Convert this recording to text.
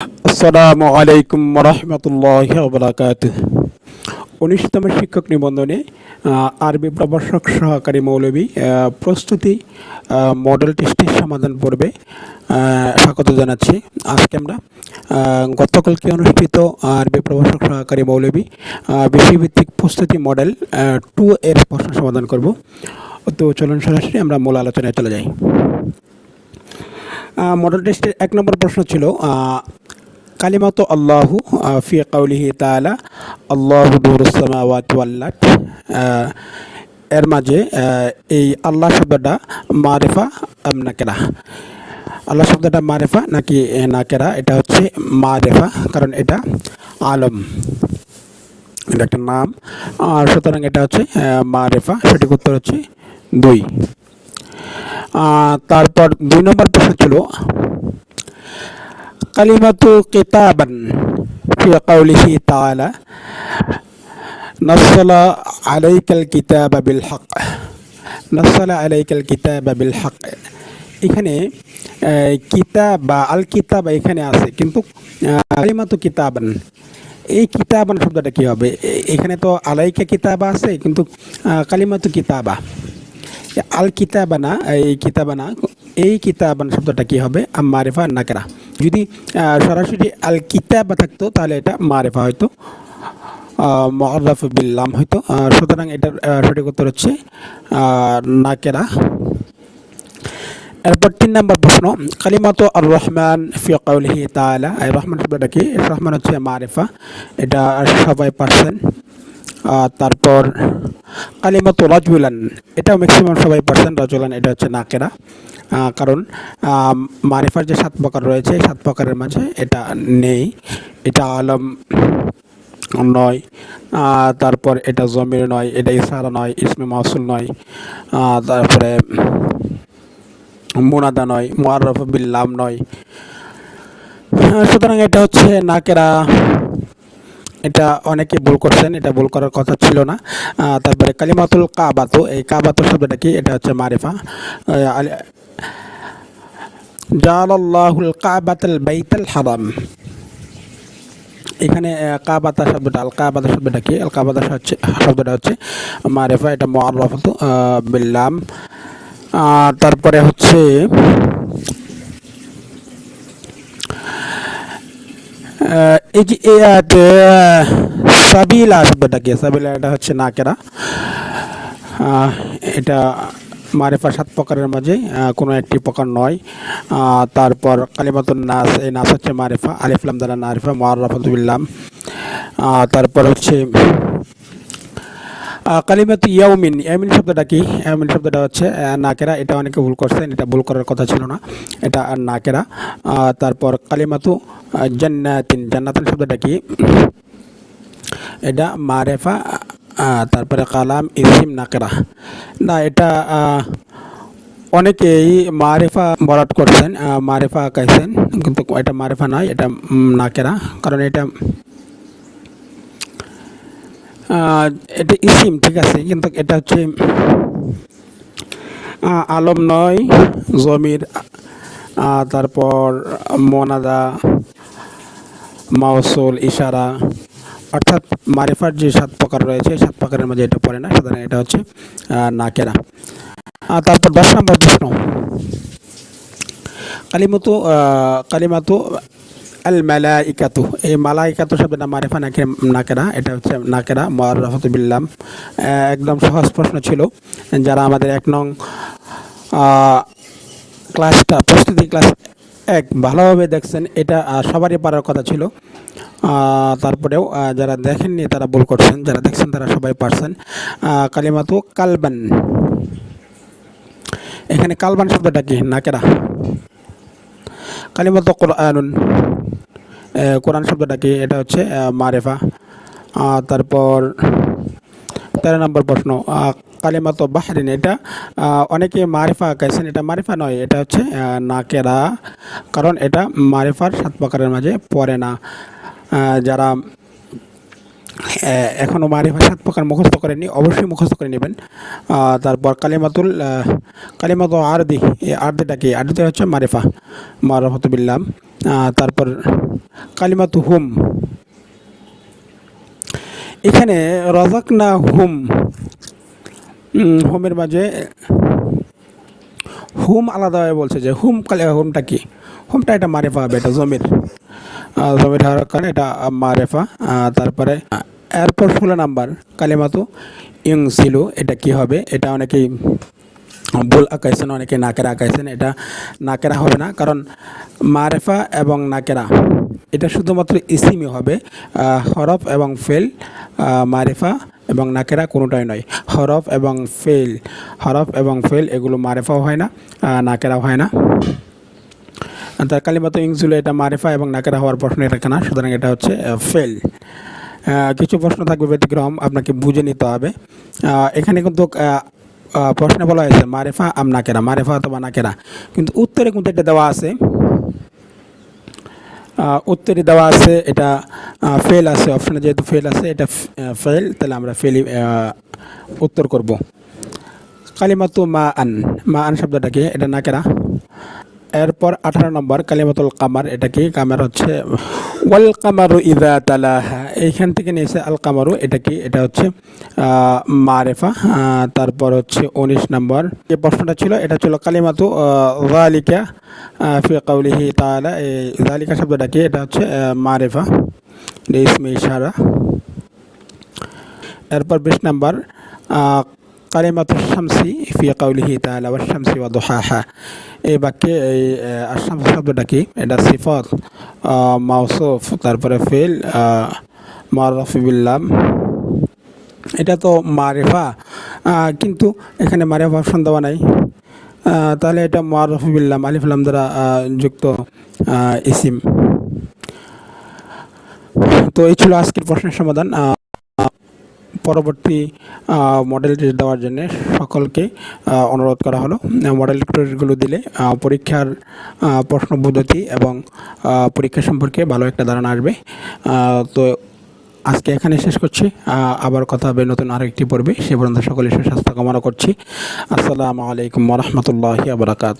আসসালামু আলাইকুম রহমতুল্লাহ বরাকাত উনিশতম শিক্ষক নিবন্ধনে আরবি প্রভাষক সহকারী মৌলবী প্রস্তুতি মডেল টেস্টের সমাধান পড়বে স্বাগত জানাচ্ছি। আজকে আমরা গতকালকে অনুষ্ঠিত আরবি প্রভাষক সহকারী মৌলবী বিষয়ভিত্তিক প্রস্তুতি মডেল টু এর প্রশ্ন সমাধান করব। তো চলুন সরাসরি আমরা মূল আলোচনায় চলে যাই। মডেল টেস্টের এক নম্বর প্রশ্ন ছিল কালিমাত আল্লাহু ফি কাউলিহি তাআলা আল্লাহু আহ, এর মাঝে এই আল্লাহ শব্দটা মারিফা আম নাকেরা। আল্লাহ শব্দটা মারেফা নাকি নাকেরা এটা হচ্ছে মারেফা কারণ এটা আলম। এটা একটা নাম আর সুতরাং এটা হচ্ছে মারেফা সঠিক উত্তর হচ্ছে দুই। তারপর দুই নম্বর প্রশ্ন ছিল কালিমাতু কিতাবান ফি কাউলিহি তাআলা নাসালা আলাইকাল কিতাবা বিল হক নাসালা আলাইকাল কিতাবা বিল হক এখানে আহ, কিতাব বা আল কিতাব এখানে আছে কিন্তু আহ, কালিমাতু কিতাবান। এই কিতাবান শব্দটা কি হবে? এ- এখানে তো আলাইকা কিতাবা আছে কিন্তু আহ, কালিমাতু কিতাবা। আল কিতাবানা এই কিতাবানা এই কিতাবান শব্দটা কি হবে? মারেফা নাকেরা। যদি সরাসরি আল কিতাবা থাকতো, তাহলে এটা মারেফা হয়তো মহরফ বিল্লাম হয়তো সুতরাং এটার সঠিক উত্তর হচ্ছে নাকেরা। এরপর তিন নম্বর প্রশ্ন, কালিমাতো আর রহমান ফি কাউলিহি তাআলা। এই রহমান শব্দটা কি? রহমান হচ্ছে মারেফা। এটা সবাই পারছেন। তারপর কালিমাতো রাজুলান। এটাও ম্যাক্সিমাম সবাই পারছেন, রাজুলান, এটা হচ্ছে নাকেরা। কারণ মারিফার যে সাত প্রকার রয়েছে সাত প্রকারের মাঝে এটা নেই। এটা আলম নয় তারপর এটা জমির নয়, এটা ইসারা নয়, ইসমে মাসুল নয় তারপরে মোনাদা নয় মোয়াররফ বিল্লাম নয়। সুতরাং এটা হচ্ছে নাকেরা। এটা অনেকে ভুল করছেন, এটা ভুল করার কথা ছিল না। তারপরে কালিমাতুল কাবাতু, এই কাবাতু শব্দটা কি? এটা হচ্ছে মারিফা। জালাল্লাহুল কাবাতাল বাইতাল হারাম। এখানে কাবাতা শব্দটা আল কাবাতা শব্দটা কি? আল কাবাতা হচ্ছে শব্দটা হচ্ছে মারিফা এটা মোয়াররফত বিল্লাম আহ, তারপরে হচ্ছে এই যে এ সাবিলা শব্দটা কি? সাবিলা এটা হচ্ছে নাকেরা। এটা মারেফা সাত প্রকারের মাঝে কোনো একটি প্রকার নয়। তারপর কালিমাতুন নাস, এই নাস হচ্ছে মারেফা আলিফলাম দ্বারা নারিফা মোয়ারফতুবিল্লাম তারপর হচ্ছে কালিমাতু ইয়াউমিন ইয়ামিন শব্দটা কি? ইয়ামিন শব্দটা হচ্ছে নাকেরা, এটা অনেকে ভুল করছেন, এটা ভুল করার কথা ছিল না, এটা আর নাকেরা। তারপর কালিমাতু জান্নাতিন জান্নাতিন শব্দটা কি? এটা মারেফা তারপরে কালাম ইসিম নাকেরা। না, এটা অনেকেই মারেফা বরাট করছেন মারেফা আঁকাইছেন, কিন্তু এটা মারেফা নয়, এটা নাকেরা, কারণ এটা এটা ইসিম ঠিক আছে, কিন্তু এটা হচ্ছে আলম নয়, জমির তারপর মোনাদা মাউসুল ইশারা অর্থাৎ মারিফার যে সাত প্রকার রয়েছে, সাত প্রকারের মধ্যে এটা পড়ে না, সুতরাং এটা হচ্ছে নাকেরা আর তারপর দশ নম্বর প্রশ্ন। কালিমতো কালিমাতু আল মালাইকাতু এই মালাইকাতু শব্দটা মারিফা নাকে নাকেরা এটা হচ্ছে নাকেরা মরফতুবিল্লাম একদম সহজ প্রশ্ন ছিল, যারা আমাদের এক নং ক্লাসটা, প্রস্তুতি ক্লাস এক, ভালোভাবে দেখছেন, এটা সবারই পারার কথা ছিল। তারপরেও যারা দেখেননি, তারা ভুল করছেন, যারা দেখছেন, তারা সবাই পারছেন। কালিমাতু কালবান। এখানে কালবান শব্দটা কি? নাকেরা কালিমাতু কোরআনুন। কোরআন শব্দটা কি? এটা হচ্ছে মারেফা। তারপর, তেরো নম্বর প্রশ্ন কালিমাতো বাহরিন, এটা অনেকে মারিফা আঁকাইছেন এটা মারিফা নয়, এটা হচ্ছে নাকেরা, কারণ এটা মারিফার সাত প্রকারের মাঝে পড়ে না। যারা এখনও মারিফা সাত প্রকার মুখস্থ করেনি অবশ্যই মুখস্থ করে নেবেন। তারপর কালিমাতুল কালিমাতু আরদি, এই আরদিটা কি? আরদিটা হচ্ছে মারিফা মারফতুবিল্লাম তারপর কালিমাতু হুম। এখানে রজাক না হুম হুমের মাঝে হুম আলাদাভাবে বলছে যে, হুম কালে হুমটা কি? হুমটা এটা মারেফা হবে এটা জমির জমির হওয়ার কারণে এটা মারেফা। তারপরে এরপর ষোলো নাম্বার, কালিমাতু ইং ছিল এটা কি হবে? এটা অনেকেই ভুল আঁকাইছেন, অনেকে নাকেরা আঁকাইছেন, এটা নাকেরা হবে না, কারণ মারেফা এবং নাকেরা, এটা শুধুমাত্র ইসিমি হবে। হরফ এবং ফেল মারেফা এবং নাকেরা কোনোটাই নয়। হরফ এবং ফেল, হরফ এবং ফেল এগুলো মারেফাও হয় না নাকেরাও হয় না। তার কালিমাত ইংজুলে এটা মারেফা এবং নাকেরা হওয়ার প্রশ্ন এটা কেনা, সুতরাং এটা হচ্ছে ফেল। কিছু প্রশ্ন থাকবে ব্যতিক্রম, আপনাকে বুঝে নিতে হবে। এখানে কিন্তু প্রশ্নে বলা হয়েছে মারেফা আম নাকেরা, মারেফা অথবা নাকেরা। কিন্তু উত্তরে কিন্তু এটা দেওয়া আছে। উত্তরে দেওয়া আছে, এটা ফেল আছে অপশানে যেহেতু ফেল আছে, এটা ফেল তাহলে আমরা ফেলি উত্তর করব। কালিমাতু মা আন মা আন শব্দটাকে এটা নাকেরা এরপর আঠারো নম্বর কালিমাতুল কামার, এটা কি? কামার হচ্ছে, ওয়াল কামারু ইদা তালাহা। এইখান থেকে নিয়েছে আল কামারু, এটা কি? এটা হচ্ছে মারেফা। তারপর হচ্ছে উনিশ নম্বর। যে প্রশ্নটা ছিল, এটা ছিল কালিমাতু জালিকা ফি কাউলিহি তাআলা। এই জালিকা শব্দটা কি? এটা হচ্ছে মারেফা। ইসমে ইশারা। এরপর বিশ নাম্বার কালিমাতু শামসি ফি কাউলিহি তাআলা ওয়াশ শামসি ওয়া দুহাহা। এই বাক্যে এই আশাম শব্দটা কি? এটা সিফত মাউসুফ তারপরে ফেল মারফিবিল্লাম এটা তো মারেফা কিন্তু এখানে মারেফা দেওয়া নাই। তাহলে এটা মারফিবিল্লাম আলিফুল্লাম দ্বারা যুক্ত ইসিম। তো এই ছিল আজকের প্রশ্নের সমাধান পরবর্তী মডেল টেস্ট দেওয়ার জন্য সকলকে অনুরোধ করা হলো। মডেল টেস্টগুলো দিলে পরীক্ষার প্রশ্ন পদ্ধতি এবং পরীক্ষা সম্পর্কে ভালো একটা ধারণা আসবে। তো আজকে এখানে শেষ করছি। আবার কথা হবে নতুন আরেকটি পর্বে। সে পর্যন্ত সকলের সুস্বাস্থ্য কামনা করছি। আসসালামু আলাইকুম রহমতুল্লাহি আবরাকাত